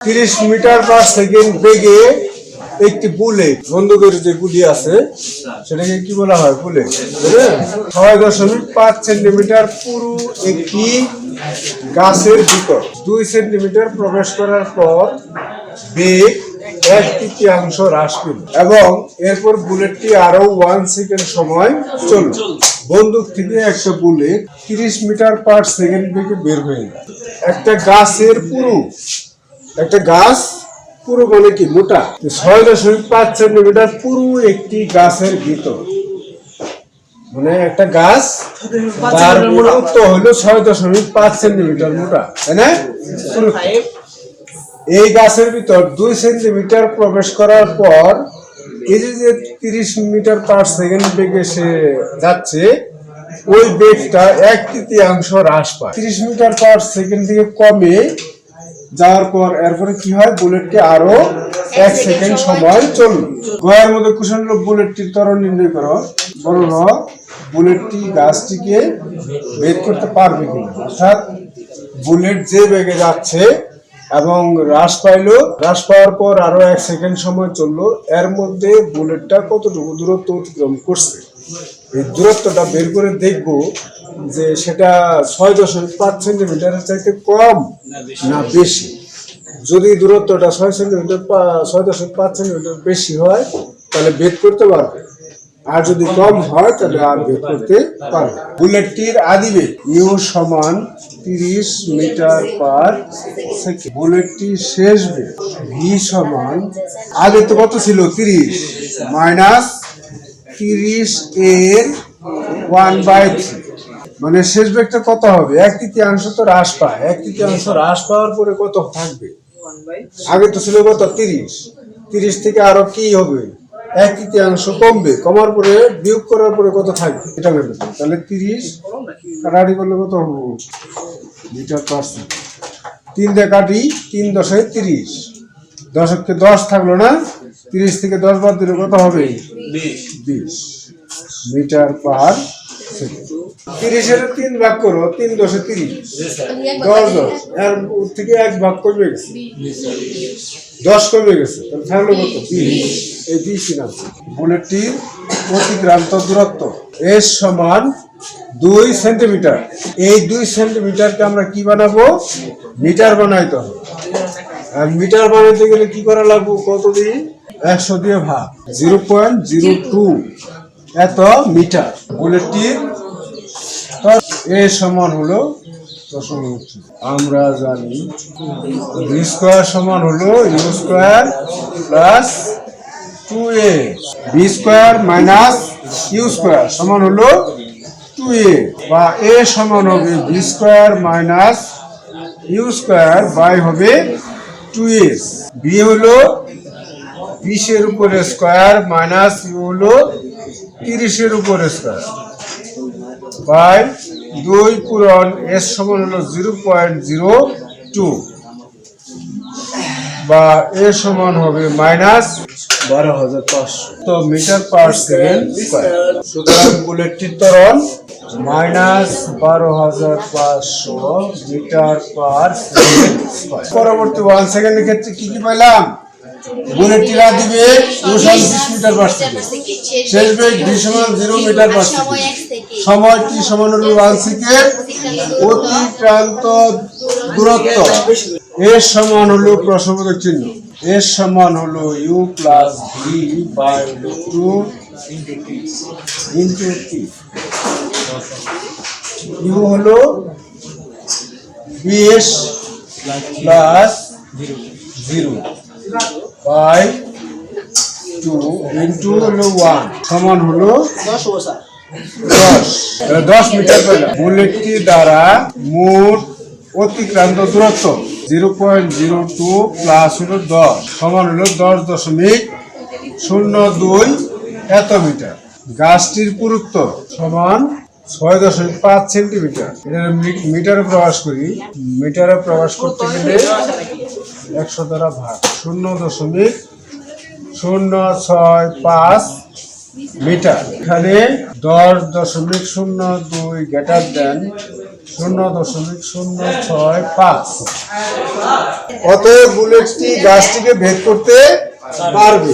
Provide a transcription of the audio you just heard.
তিরিশ metre per second বেগে একটি বুলেট বন্দুকের যে গুলি আছে, সেটাকে কি বলা হয় বুলেট ছয় দশমিক পাঁচ সেন্টিমিটার পুরো একটি গাছের ভিতর। দুই সেন্টিমিটার প্রবেশ করার পর বেগ এক তৃতীয়াংশ হ্রাস পেল এবং এরপর বুলেটটি আরও ওয়ান সেকেন্ড সময় চলল। বন্দুক থেকে একটা বুলেট তিরিশ মিটার পার সেকেন্ড বেগে বের হয়ে একটা গাছের পুরো একটা গাছ, পুরো মানে কি, মোটা। ছয় দশমিক পাঁচ সেন্টিমিটার পুরো একটি গাছের ভিতর। মানে একটা গাছ, তার পুরুত্ব হলো ছয় দশমিক পাঁচ সেন্টিমিটার মোটা, তাই না? এই গাছের ভিতর দুই সেন্টিমিটার প্রবেশ করার পর, এই যে তিরিশ মিটার পার সেকেন্ড বেগে সে যাচ্ছে, ওই বেগটা এক তৃতীয়াংশ হ্রাস পায়। তিরিশ মিটার পার সেকেন্ড থেকে কমে যাওয়ার পর এরপরে কি হয়? বুলেটটি আরও এক সেকেন্ড সময় চলল। গয়ের মধ্যে কুশন হলো বুলেটটির ত্বরণ নির্ণয় করো। বলো বুলেটটি গাছটিকে বের করতে পারবে কিনা? অর্থাৎ বুলেট যে বেগে যাচ্ছে এবং হ্রাস পাইলো, হ্রাস পাওয়ার পর আরও এক সেকেন্ড সময় চলল, এর মধ্যে বুলেটটা কতটুকু দূরত্ব অতিক্রম করছে? এই দূরত্বটা বের করে দেখব। যে সেটা ছয় দশমিক পাঁচ সেন্টিমিটারের চাইতে কম না বেশি। যদি দূরত্বটা ছয় সেন্টিমিটার ছয় দশমিক পাঁচ সেন্টিমিটার বেশি হয় তাহলে বেদ করতে পারবে। আর যদি কম হয় তাহলে আর বের করতে পারবে বুলেটটির আদিবেগ ইউ সমান তিরিশ মিটার পার সেকেন্ড। বুলেটটির শেষ বেগ ভি সমান আগে তো কত ছিল? তিরিশ। মাইনাস তিরিশ এর ওয়ান বাই থ্রি। মানে শেষ বেগটা কত হবে? এক তৃতীয়াংশ তো হ্রাস পায়। এক তৃতীয়াংশ হ্রাস পাওয়ার পরে কত থাকবে? আগে তো ছিল কত? তিরিশ। তিরিশ থেকে আরও কি হবে? এক তৃতীয়াংশ কমবে। কমার পরে বিয়োগ করার পরে কত থাকবে? এটা তো। তাহলে তিরিশ কাটাকাটি করলে কত হবে? মিটার পার্সেন্ট তিন। দিয়ে কাটি তিন দশে তিরিশ। দশককে দশ থাকল না? তিরিশ থেকে দশ বাদ দিলে কত হবে? বিশ। Metre per second. তিরিশের তিন ভাগ করো তিন দশে তিরিশ। দশ দশ। এর থেকে এক ভাগ কমে গেছে। দশ কমে গেছে। তাহলে থাকল কত? বিশ এই বিশ না বুলেটটির অতিক্রান্ত দূরত্ব। এর সমান দুই সেন্টিমিটার এই দুই সেন্টিমিটারকে আমরা কি বানাবো? মিটার বানাইতে হবে। আর মিটার বানাইতে গেলে কি করা লাগবে? কত দিয়ে একশো দিয়ে ভাগ। Zero point zero two. এত মিটার। বুলেটটির এ সমান হলো। আমরা জানি ভি স্কোয়ার সমান হলো U square plus two A B square minus U square সমান হলো টু এ বা এ সমান হবে B square minus U square by হবে টু এস বি হলো বিশের উপরে স্কোয়ার মাইনাস ইউ হলো তিরিশের উপরে স্কোয়ার বাই দুই পূরণ এর সমান হলো জিরো পয়েন্ট জিরো টু বা এ সমান হবে মাইনাস বারো হাজার পাঁচশো। তো মিটার পার সেকেন্ড সুতরাং বুলেটটির ত্বরণ মাইনাস বারো হাজার পাঁচশো মিটার পার সেকেন্ড পরবর্তী ওয়ান সেকেন্ডের ক্ষেত্রে কি কি পেলাম বুলেটটিরা দিবে বিশ মিটার মিটার পার সমান হলো অতিক্রান্ত দূরত্ব। এর সমান হলো চিহ্ন। এর সমান হলো U plus V by two into T U হলো BS plus zero by two into হলো ওয়ান সমান হলো দশ দশ। মিটার পেলাম বুলেটটি দ্বারা মোট অতিক্রান্ত দূরত্ব zero point zero two plus হলো দশ। সমান হলো দশ দশমিক শূন্য দুই এত মিটার। গাছটির পুরুত্ব সমান ছয় দশমিক পাঁচ সেন্টিমিটার। এটা মিটারে প্রকাশ করি। মিটারে প্রকাশ করতে গেলে একশো দ্বারা ভাগ, শূন্য দশমিক শূন্য ছয় পাঁচ মিটার। এখানে দশ দশমিক শূন্য দুই গেটার দেন শূন্য দশমিক শূন্য ছয় পাঁচ। অতএব বুলেটটি গাছটিকে ভেদ করতে পারবে।